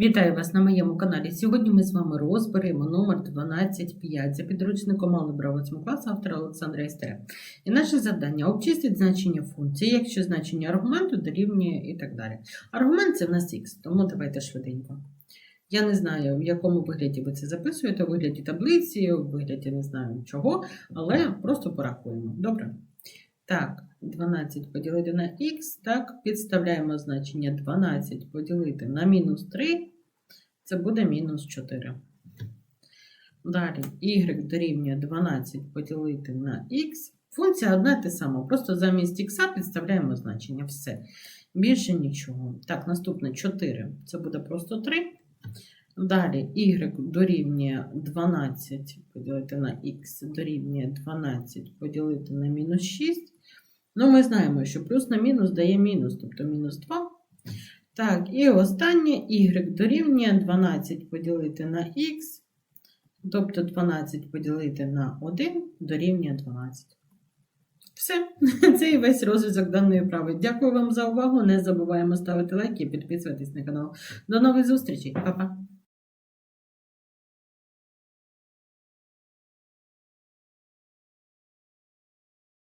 Вітаю вас на моєму каналі. Сьогодні ми з вами розберемо номер 125 за підручником Алgebra 8 класу автора Олександра Істера. І наше завдання обчистити значення функції, якщо значення аргументу дорівнює і так далі. Аргумент це в нас х, тому давайте швиденько. Я не знаю, в якому вигляді ви це записуєте, у вигляді таблиці, у вигляді не знаю чого, але просто порахуємо. Добре? Так, 12 поділити на х, так, підставляємо значення 12 поділити на мінус 3, це буде мінус 4. Далі y дорівнює 12 поділити на х. Функція одна те сама, просто замість х підставляємо значення. Все. Більше нічого. Так, наступне 4, це буде просто 3. Далі y дорівнює 12 поділити на х дорівнює 12 поділити на мінус 6. Ну, ми знаємо, що плюс на мінус дає мінус, тобто мінус 2. Так, і останнє y дорівнює 12 поділити на х, тобто 12 поділити на 1 дорівнює 12. Все, це і весь розв'язок даної прави. Дякую вам за увагу. Не забуваємо ставити лайки і підписуватись на канал. До нових зустрічей, Па-па!